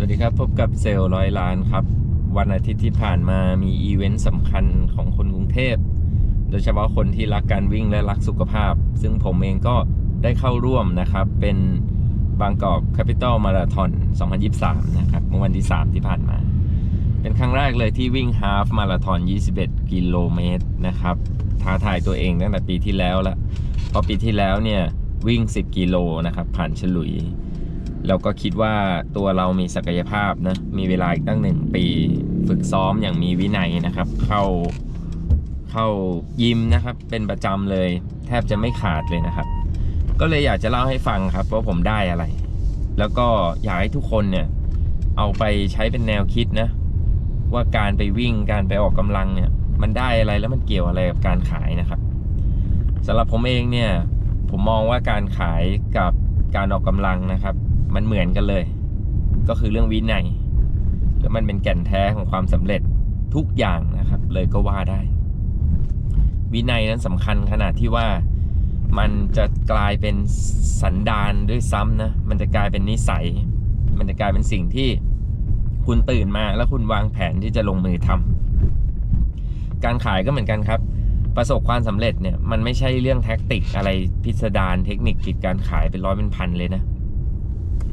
สวัสดีครับ พบกับเซลล์ร้อยล้านครับ วันอาทิตย์ที่ผ่านมามีอีเวนต์สำคัญของคนกรุงเทพ โดยเฉพาะคนที่รักการวิ่งและรักสุขภาพ ซึ่งผมเองก็ได้เข้าร่วมนะครับ เป็นบางกอกแคปิตอลมาราธอน 2023 นะครับเมื่อวันที่ 3 ที่ผ่านมา เป็นครั้งแรกเลยที่วิ่งฮาฟมาราธอน 21 กิโลเมตรนะครับ ท้าทายตัวเองตั้งแต่ปีที่แล้วละเพราะปีที่แล้วเนี่ยวิ่ง 10 กิโลนะครับผ่านฉลุย แล้วก็คิดว่าตัวเรามีศักยภาพนะ มีเวลาอีกตั้งหนึ่งปี ฝึกซ้อมอย่างมีวินัยนะครับ เข้าเข้ายิมนะครับ เป็นประจำเลย แทบจะไม่ขาดเลยนะครับ ก็เลยอยากจะเล่าให้ฟังครับว่าผมได้อะไร แล้วก็อยากให้ทุกคนเนี่ย เอาไปใช้เป็นแนวคิดนะ ว่าการไปวิ่งการไปออกกำลังเนี่ย มันได้อะไรแล้วมันเกี่ยวอะไรกับการขายนะครับสำหรับผมเองเนี่ย ผมมองว่าการขายกับการออกกำลังนะครับ มันเหมือนกันเลย ก็คือเรื่องวินัยแล้วมันเป็นแก่นแท้ของความสำเร็จทุกอย่างนะครับ เลยก็ว่าได้ วินัยนั้นสำคัญขนาดที่ว่ามันจะกลายเป็นสันดานด้วยซ้ำนะมันจะกลายเป็นนิสัย มันจะกลายเป็นสิ่งที่คุณตื่นมาแล้วคุณวางแผนที่จะลงมือทำการขายก็เหมือนกันครับ ประสบความสำเร็จเนี่ยมันไม่ใช่เรื่องแท็กติกอะไรพิสดารเทคนิคกิจการขายเป็นร้อยเป็นพันเลยนะ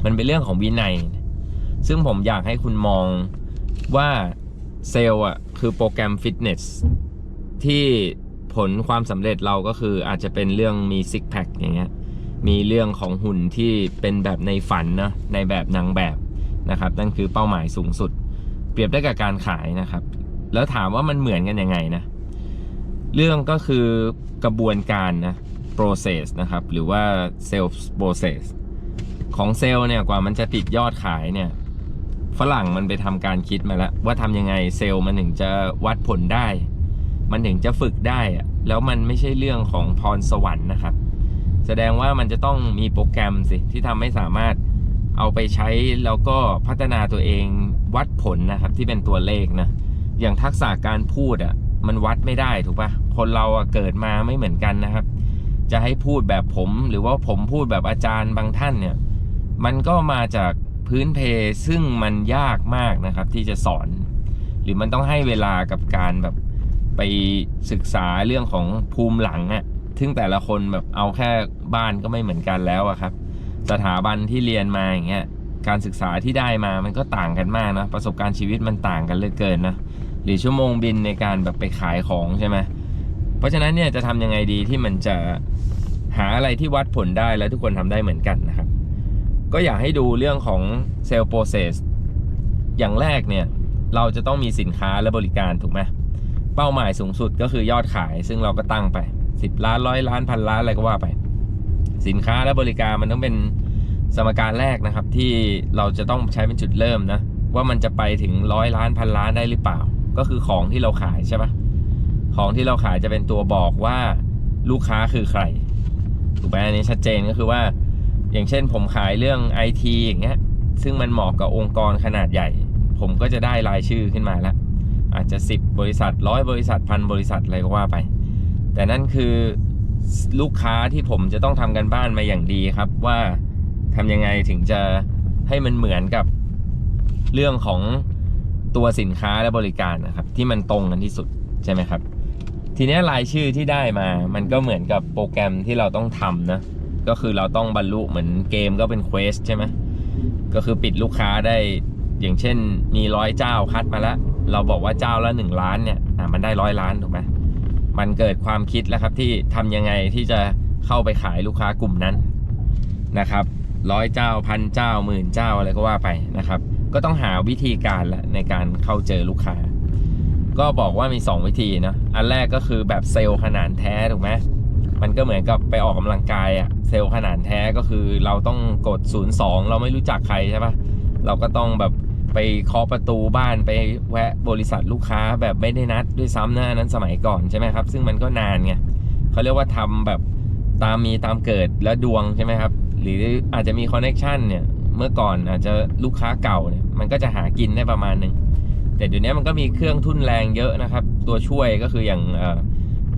มันเป็นเรื่องของวินัย ซึ่งผมอยากให้คุณมองว่าเซลล์อะคือโปรแกรมฟิตเนสที่ผลความสำเร็จเราก็คืออาจจะเป็นเรื่องมีซิกแพคอย่างเงี้ยมีเรื่องของหุ่นที่เป็นแบบในฝันนะในแบบนางแบบนะครับ นั่นคือเป้าหมายสูงสุด เปรียบได้กับการขายนะครับ แล้วถามว่ามันเหมือนกันยังไงนะ เรื่องก็คือกระบวนการนะ process นะครับ หรือว่า sales process ของเซลล์เนี่ยกว่ามันจะติดยอดขายเนี่ยฝรั่งมันไปทำการคิดมาแล้ว ว่าทำยังไงเซลล์มันถึงจะวัดผลได้ มันถึงจะฝึกได้อะแล้วมันไม่ใช่เรื่องของพรสวรรค์นะครับ แสดงว่ามันจะต้องมีโปรแกรมสิที่ทำให้สามารถเอาไปใช้แล้วก็พัฒนาตัวเองวัดผลนะครับที่เป็นตัวเลขนะอย่างทักษะการพูดอะ่ะมันวัดไม่ได้ถูกปะคนเราอะเกิดมาไม่เหมือนกันนะครับ จะให้พูดแบบผมหรือว่าผมพูดแบบอาจารย์บางท่านเนี่ย มันก็มาจากพื้นเพซึ่งมันยากมากนะครับที่จะสอน หรือมันต้องให้เวลากับการแบบไปศึกษาเรื่องของภูมิหลังอะ่ะซึ่งแต่ละคนแบบเอาแค่บ้านก็ไม่เหมือนกันแล้วอะครับ สถาบันที่เรียนมาอย่างเงี้ยการศึกษาที่ได้มามันก็ต่างกันมากนะประสบการณ์ชีวิตมันต่างกันเหลือเกินนะหรือชั่วโมงบินในการแบบไปขายของใช่ไหมเพราะฉะนั้นเนี่ยจะทำยังไงดีที่มันจะหาอะไรที่วัดผลได้และทุกคนทำได้เหมือนกันนะครับ ก็อยากให้ดูเรื่องของเซลล์โปรเซสอย่างแรกเนี่ย เราจะต้องมีสินค้าและบริการถูกไหมเป้าหมายสูงสุดก็คือยอดขาย ซึ่งเราก็ตั้งไป 10 ล้านร้อยล้านพันล้านอะไรก็ว่าไป สินค้าและบริการมันต้องเป็นสมการแรกนะครับ ที่เราจะต้องใช้เป็นจุดเริ่มนะ ว่ามันจะไปถึงร้อยล้านพันล้านได้หรือเปล่า ก็คือของที่เราขายใช่ปะของที่เราขายจะเป็นตัวบอกว่าลูกค้าคือใครถูกไหมอันนี้ชัดเจนก็คือว่า อย่างเช่นผมขายเรื่องไอทีอย่างเงี้ยซึ่งมันเหมาะกับองค์กรขนาดใหญ่ ผมก็จะได้รายชื่อขึ้นมาแล้ว อาจจะ 10 บริษัทร้อยบริษัทพันบริษัทอะไรก็ว่าไป แต่นั่นคือลูกค้าที่ผมจะต้องทำกันบ้านมาอย่างดีครับว่าทำยังไงถึงจะให้มันเหมือนกับเรื่องของตัวสินค้าและบริการนะครับ ที่มันตรงกันที่สุดใช่ไหมครับ ทีนี้รายชื่อที่ได้มามันก็เหมือนกับโปรแกรมที่เราต้องทำนะ ก็คือเราต้องบรรลุเหมือนเกมก็เป็นเควสใช่ไหมก็คือปิดลูกค้าได้อย่างเช่นมีร้อยเจ้าคัดมาแล้ว เราบอกว่าเจ้าละหนึ่งล้านเนี่ยอะมันได้ร้อยล้านถูกไหมมันเกิดความคิดแล้วครับที่ทำยังไงที่จะเข้าไปขายลูกค้ากลุ่มนั้นนะครับร้อยเจ้าพันเจ้าหมื่นเจ้าอะไรก็ว่าไปนะครับ ก็ต้องหาวิธีการละในการเข้าเจอลูกค้า ก็บอกว่ามี 2 วิธีนะอันแรกก็คือแบบเซลล์ขนาดแท้ถูกไหมมันก็เหมือนกับไปออกกำลังกายอะ เซลล์ขนาดแท้ก็คือเราต้องกด 02 เราไม่รู้จักใครใช่ปะเราก็ต้องแบบไปเคาะประตูบ้านไปแวะบริษัทลูกค้าแบบไม่ได้นัดด้วยซ้ำนะอันนั้นสมัยก่อนใช่ไหมครับ ซึ่งมันก็นานไงเขาเรียกว่าทำแบบตามมีตามเกิดและดวงใช่ไหมครับ หรืออาจจะมีคอนเน็ชันเนี่ยเมื่อก่อนอาจจะลูกค้าเก่าเนี่ยมันก็จะหากินได้ประมาณหนึ่งแต่เดี๋ยวนี้มันก็มีเครื่องทุ่นแรงเยอะนะครับ ตัวช่วยก็คืออย่างเอ่อ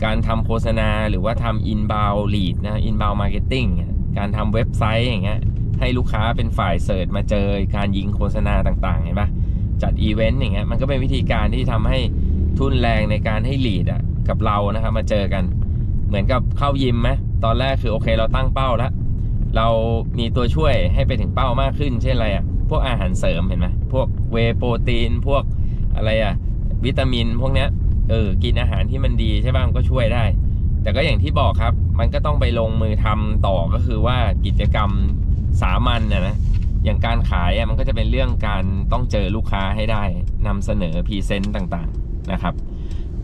การทำโฆษณาหรือว่าทำ inbound lead นะ inbound marketing เนี่ยการทำเว็บไซต์อย่างเงี้ยให้ลูกค้าเป็นฝ่ายเสิร์ชมาเจอการยิงโฆษณาต่างๆ เห็นปะจัดอีเวนต์อย่างเงี้ยมันก็เป็นวิธีการที่ทำให้ทุนแรงในการให้ลีดอะกับเรานะครับมาเจอกัน เหมือนกับเข้ายิมไหมตอนแรกคือโอเคเราตั้งเป้าแล้วเรามีตัวช่วยให้ไปถึงเป้ามากขึ้น เช่นอะไรอะพวกอาหารเสริมเห็นไหมพวกเวโปรตีน พวกอะไรอะวิตามิน พวกเนี้ย เออกินอาหารที่มันดีใช่ป่ะมันก็ช่วยได้ แต่ก็อย่างที่บอกครับ มันก็ต้องไปลงมือทำต่อก็คือว่ากิจกรรมสามัญนะนะอย่างการขายอะมันก็จะเป็นเรื่องการต้องเจอลูกค้าให้ได้นำเสนอพรีเซนต์ต่างๆนะครับ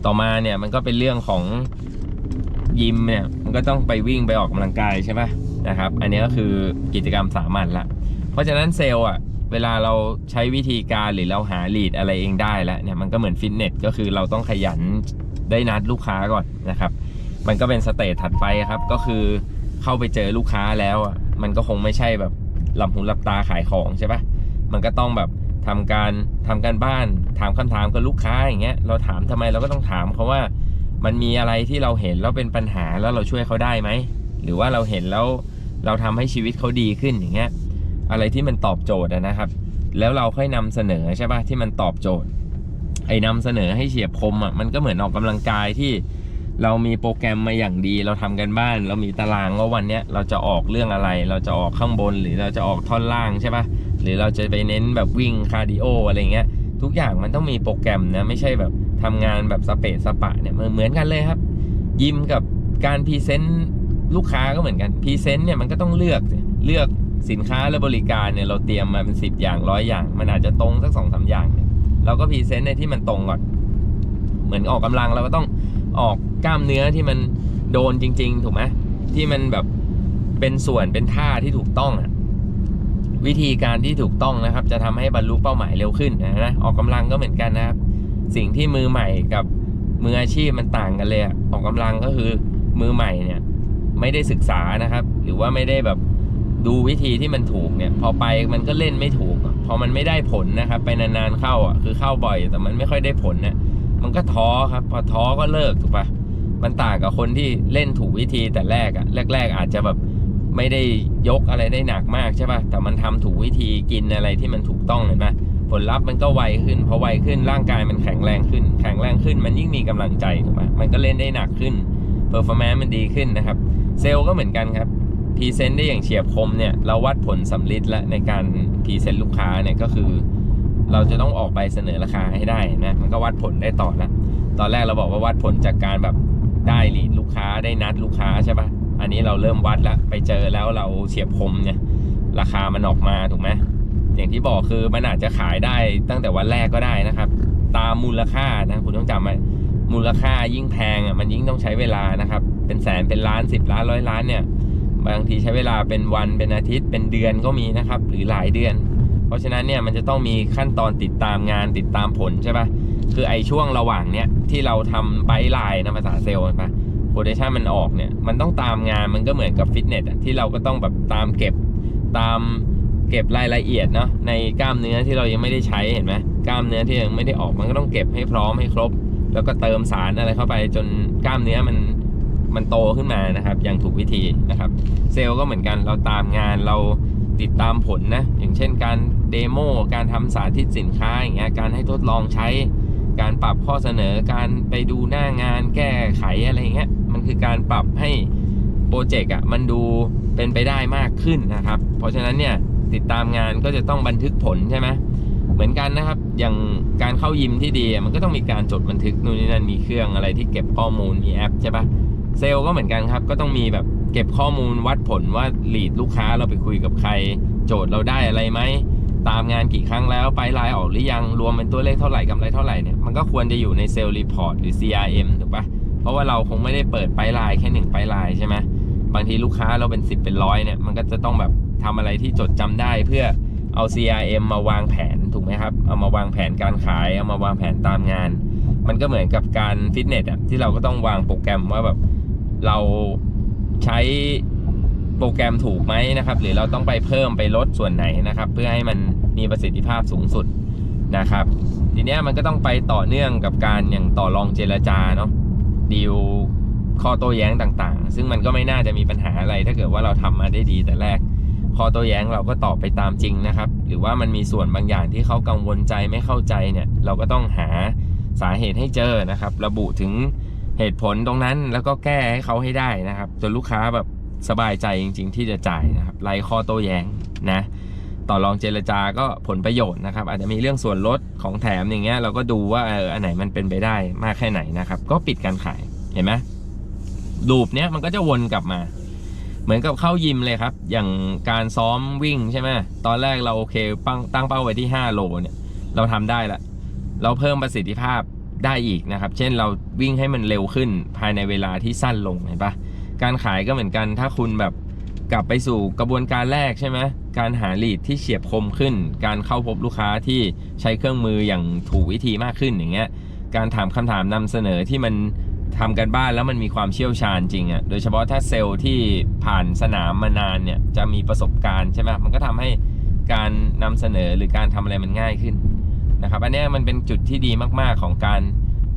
ต่อมาเนี่ยมันก็เป็นเรื่องของยิมเนี่ยมันก็ต้องไปวิ่งไปออกกำลังกายใช่ไหมนะครับ อันนี้ก็คือกิจกรรมสามัญละเพราะฉะนั้นเซลล์อะ เวลาเราใช้วิธีการหรือเราหาลีดอะไรเองได้แล้วเนี่ยมันก็เหมือนฟิตเนสก็คือเราต้องขยันได้นัดลูกค้าก่อนนะครับ มันก็เป็นสเตจถัดไปครับ ก็คือเข้าไปเจอลูกค้าแล้วอะมันก็คงไม่ใช่แบบหลับหูหลับตาขายของใช่ปะมันก็ต้องแบบทำการทำการบ้านถามคำถามกับลูกค้าอย่างเงี้ยเราถามทำไมเราก็ต้องถามเขาว่ามันมีอะไรที่เราเห็นแล้วเป็นปัญหาแล้วเราช่วยเขาได้ไหมหรือว่าเราเห็นแล้วเราทำให้ชีวิตเขาดีขึ้นอย่างเงี้ย อะไรที่มันตอบโจทย์นะครับ แล้วเราค่อยนำเสนอใช่ปะที่มันตอบโจทย์ ไอ้นำเสนอให้เฉียบคมอะมันก็เหมือนออกกำลังกายที่เรามีโปรแกรมมาอย่างดี เราทำกันบ้าน เรามีตารางว่าวันเนี้ยเราจะออกเรื่องอะไร เราจะออกข้างบนหรือเราจะออกท่อนล่างใช่ปะหรือเราจะไปเน้นแบบวิ่งคาร์ดิโออะไรเงี้ยทุกอย่างมันต้องมีโปรแกรมนะไม่ใช่แบบทำงานแบบสเปซสปะเนี่ยมันเหมือนกันเลยครับ ยิมกับการพรีเซนต์ลูกค้าก็เหมือนกันพรีเซนต์เนี่ยมันก็ต้องเลือกเลือก สินค้าและบริการเนี่ยเราเตรียมมาเป็นสิบอย่างร้อยอย่าง มันอาจจะตรงสักสองสาอย่างเนี่ยเราก็พรีเซนต์ในที่มันตรงก่อนเหมือนออกกำลังเราก็ต้องออกกล้ามเนื้อที่มันโดนจริง ๆ ถูกไหมที่มันแบบเป็นส่วนเป็นท่าที่ถูกต้องอะวิธีการที่ถูกต้องนะครับ จะทำให้บรรลุเป้าหมายเร็วขึ้นนะนะออกกำลังก็เหมือนกันนะครับ สิ่งที่มือใหม่กับมืออาชีพมันต่างกันเลยอออกกำลังก็คือมือใหม่เนี่ย ไม่ได้ศึกษานะครับ หรือว่าไม่ได้แบบ ดูวิธีที่มันถูกเนี่ย พอไปมันก็เล่นไม่ถูก พอมันไม่ได้ผลนะครับ ไปนานๆเข้าอะคือเข้าบ่อย แต่มันไม่ค่อยได้ผลเนี่ยมันก็ท้อครับ พอท้อก็เลิกถูกปะมันต่างกับคนที่เล่นถูกวิธีแต่แรกอะแรก ๆ อาจจะแบบไม่ได้ยกอะไรได้หนักมากใช่ปะแต่มันทำถูกวิธีกินอะไรที่มันถูกต้องเห็นไหมผลลัพธ์มันก็ไวขึ้นพอไวขึ้นร่างกายมันแข็งแรงขึ้น แข็งแรงขึ้น มันยิ่งมีกำลังใจถูกไหมมันก็เล่นได้หนักขึ้นเ e อร์ฟอร์แมนซ์มันดีขึ้นนะครับ เซลล์ก็เหมือนกันครับ พรีเซนต์ได้อย่างเฉียบคมเนี่ยเราวัดผลสำลิดแล้วในการพรีเซนต์ลูกค้าเนี่ยก็คือ เราจะต้องออกไปเสนอราคาให้ได้นะมันก็วัดผลได้ต่อแล้วตอนแรกเราบอกว่าวัดผลจากการแบบได้ลีดลูกค้าได้นัดลูกค้าใช่ปะอันนี้เราเริ่มวัดแล้วไปเจอแล้วเราเฉียบคมเนี่ยราคามันออกมาถูกไหมอย่างที่บอกคือมันอาจจะขายได้ตั้งแต่วันแรกก็ได้นะครับ ตามมูลค่านะคุณต้องจำไว้มูลค่ายิ่งแพงอะมันยิ่งต้องใช้เวลานะครับ เป็นแสนเป็นล้านสิบล้านร้อยล้านเนี่ย บางทีใช้เวลาเป็นวันเป็นอาทิตย์เป็นเดือนก็มีนะครับ หรือหลายเดือน เพราะฉะนั้นเนี่ยมันจะต้องมีขั้นตอนติดตามงานติดตามผลใช่ปะคือไอ้ช่วงระหว่างเนี้ยที่เราทำไบไลน์นะภาษาเซลล์ปะโคเดชันมันออกเนี่ยมันต้องตามงานมันก็เหมือนกับฟิตเนสอะที่เราก็ต้องแบบตามเก็บตามเก็บรายละเอียดเนาะในกล้ามเนื้อที่เรายังไม่ได้ใช้เห็นไหมกล้ามเนื้อที่ยังไม่ได้ออกมันก็ต้องเก็บให้พร้อมให้ครบ แล้วก็เติมสารอะไรเข้าไปจนกล้ามเนื้อมัน มันโตขึ้นมานะครับอย่างถูกวิธีนะครับ เซลล์ก็เหมือนกันเราตามงานเราติดตามผลนะ อย่างเช่นการเดโมการทำสาธิตสินค้าอย่างเงี้ยการให้ทดลองใช้ การปรับข้อเสนอการไปดูหน้างานแก้ไขอะไรเงี้ยมันคือการปรับให้โปรเจกต์อะมันดูเป็นไปได้มากขึ้นนะครับ เพราะฉะนั้นเนี่ยติดตามงานก็จะต้องบันทึกผลใช่ไหมเหมือนกันนะครับ อย่างการเข้ายิมที่ดีมันก็ต้องมีการจดบันทึกนู่นนี่นั่นมีเครื่องอะไรที่เก็บข้อมูลมีแอปใช่ปะ เซลล์ก็เหมือนกันครับ ก็ต้องมีแบบเก็บข้อมูลวัดผลว่าลีดลูกค้าเราไปคุยกับใคร โจทย์เราได้อะไรไหม ตามงานกี่ครั้งแล้วไปไลน์ออกหรือยังรวมเป็นตัวเลขเท่าไหร่กำไรเท่าไหร่เนี่ยมันก็ควรจะอยู่ในเซลล์รีพอร์ตหรือ CRM ถูกปะเพราะว่าเราคงไม่ได้เปิดไปไลน์แค่หนึ่งไปไลน์ใช่ไหมบางทีลูกค้าเราเป็น 10 เป็นร้อยเนี่ยมันก็จะต้องแบบทำอะไรที่จดจำได้เพื่อเอา CRM มาวางแผนถูกไหมครับ เอามาวางแผนการขาย เอามาวางแผนตามงาน มันก็เหมือนกับการฟิตเนสอะที่เราก็ต้องวางโปรแกรมว่าแบบ เราใช้โปรแกรมถูกไหมนะครับ หรือเราต้องไปเพิ่มไปลดส่วนไหนนะครับ เพื่อให้มันมีประสิทธิภาพสูงสุดนะครับ ทีนี้มันก็ต้องไปต่อเนื่องกับการอย่างต่อรองเจรจาเนาะดีลข้อโต้แย้งต่างๆ ซึ่งมันก็ไม่น่าจะมีปัญหาอะไร ถ้าเกิดว่าเราทำมาได้ดีแต่แรก ข้อโต้แย้งเราก็ตอบไปตามจริงนะครับ หรือว่ามันมีส่วนบางอย่างที่เขากังวลใจไม่เข้าใจเนี่ย เราก็ต้องหาสาเหตุให้เจอนะครับ ระบุถึง เหตุผลตรงนั้นแล้วก็แก้ให้เขาให้ได้นะครับจนลูกค้าแบบสบายใจจริง ๆ ที่จะจ่ายนะครับไล่ข้อโต้แย้งนะต่อรองเจรจาก็ผลประโยชน์นะครับ อาจจะมีเรื่องส่วนลดของแถมอย่างเงี้ยเราก็ดูว่าเอออันไหนมันเป็นไปได้มากแค่ไหนนะครับ ก็ปิดการขายเห็นไหมลูปเนี้ยมันก็จะวนกลับมา เหมือนกับเข้ายิมเลยครับ อย่างการซ้อมวิ่งใช่ไหมตอนแรกเราโอเคตั้งเป้าไว้ที่ 5 โลเนี่ย เราทำได้ละเราเพิ่มประสิทธิภาพ ได้อีกนะครับ เช่นเราวิ่งให้มันเร็วขึ้นภายในเวลาที่สั้นลงเห็นปะการขายก็เหมือนกัน ถ้าคุณแบบกลับไปสู่กระบวนการแรกใช่ไหมการหาลีดที่เฉียบคมขึ้น การเข้าพบลูกค้าที่ใช้เครื่องมืออย่างถูกวิธีมากขึ้นอย่างเงี้ย การถามคำถามนำเสนอที่มันทำกันบ้านแล้วมันมีความเชี่ยวชาญจริงอะ่ะ โดยเฉพาะถ้าเซลล์ที่ผ่านสนามมานานเนี่ยจะมีประสบการณ์ใช่ไหมมันก็ทำให้การนำเสนอหรือการทำอะไรมันง่ายขึ้น นะครับอันนี้มันเป็นจุดที่ดีมากๆของการ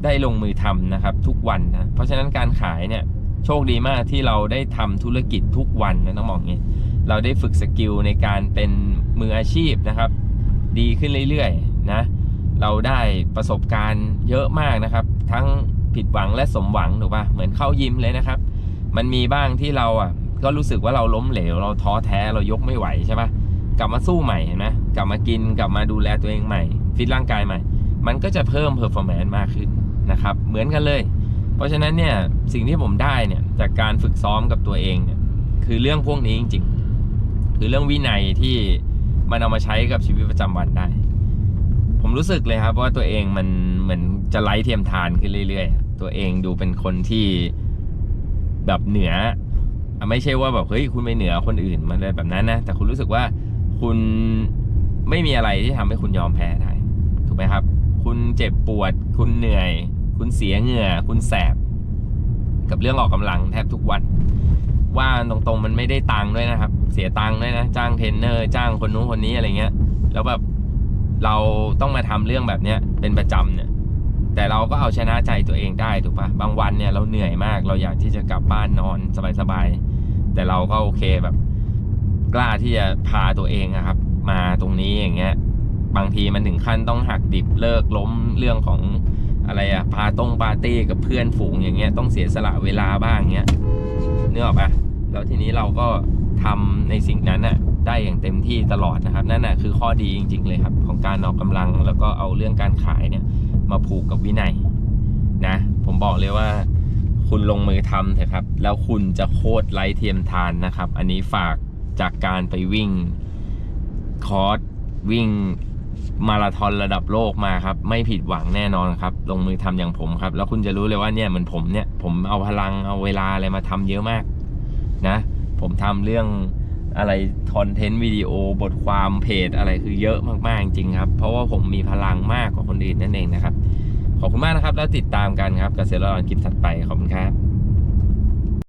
ได้ลงมือทำนะครับทุกวันนะเพราะฉะนั้นการขายเนี่ยโชคดีมากที่เราได้ทำธุรกิจทุกวันนะต้องมองอย่างนี้เราได้ฝึกสกิลในการเป็นมืออาชีพนะครับ ดีขึ้นเรื่อยๆนะเราได้ประสบการณ์เยอะมากนะครับ ทั้งผิดหวังและสมหวังถูกปะเหมือนเข้ายิมเลยนะครับ มันมีบ้างที่เราอะก็รู้สึกว่าเราล้มเหลว เราท้อแท้เรายกไม่ไหวใช่ปะกลับมาสู้ใหม่เห็นไหมกลับมากินกลับมาดูแลตัวเองใหม่ ฟิตร่างกายใหม่ มันก็จะเพิ่มเพอร์ฟอร์แมนซ์มากขึ้นนะครับ เหมือนกันเลย เพราะฉะนั้นเนี่ยสิ่งที่ผมได้เนี่ยจากการฝึกซ้อมกับตัวเองเนี่ยคือเรื่องพวกนี้จริง ๆ คือเรื่องวินัยที่มันเอามาใช้กับชีวิตประจำวันได้ ผมรู้สึกเลยครับว่าตัวเองมันเหมือนจะไร้เทียมทานขึ้นเรื่อยๆ ตัวเองดูเป็นคนที่แบบเหนือ ไม่ใช่ว่าแบบเฮ้ยคุณไปเหนือคนอื่นมันเลยแบบนั้นนะ แต่คุณรู้สึกว่าคุณไม่มีอะไรที่ทำให้คุณยอมแพ้ได้ ไหมครับ คุณเจ็บปวด คุณเหนื่อย คุณเสียเหงื่อ คุณแสบ กับเรื่องออกกำลังแทบทุกวัน ว่าตรงๆมันไม่ได้ตังค์ด้วยนะครับ เสียตังค์ด้วยนะ จ้างเทรนเนอร์ จ้างคนนู้นคนนี้อะไรเงี้ย แล้วแบบเราต้องมาทำเรื่องแบบเนี้ยเป็นประจำเนี่ย แต่เราก็เอาชนะใจตัวเองได้ถูกปะบางวันเนี่ยเราเหนื่อยมาก เราอยากที่จะกลับบ้านนอนสบายๆ แต่เราก็โอเคแบบ กล้าที่จะพาตัวเองอะครับ มาตรงนี้อย่างเงี้ย บางทีมันถึงขั้นต้องหักดิบเลิกล้มเรื่องของอะไรอะพาตรงปาร์ตี้กับเพื่อนฝูงอย่างเงี้ยต้องเสียสละเวลาบ้างเงี้ยเนื้อออกปะแล้วทีนี้เราก็ทำในสิ่งนั้นน่ะได้อย่างเต็มที่ตลอดนะครับ นั่นน่ะคือข้อดีจริง ๆ เลยครับ ของการออกกำลังแล้วก็เอาเรื่องการขายเนี่ยมาผูกกับวินัยนะ ผมบอกเลยว่า คุณลงมือทำเถอะครับ แล้วคุณจะโคตรไร้เทียมทานนะครับ อันนี้ฝากจากการไปวิ่งคอร์สวิ่ง มาราธอนระดับโลกมาครับ ไม่ผิดหวังแน่นอนครับ ลงมือทำอย่างผมครับ แล้วคุณจะรู้เลยว่าเนี่ยเหมือนผมเนี่ย ผมเอาพลังเอาเวลาอะไรมาทำเยอะมากนะ ผมทำเรื่องอะไรคอนเทนต์วิดีโอบทความเพจอะไรคือเยอะมากๆจริงครับ เพราะว่าผมมีพลังมากกว่าคนอื่นนั่นเองนะครับ ขอบคุณมากนะครับ แล้วติดตามกันครับเกษตรกรคลิปถัดไปขอบคุณครับ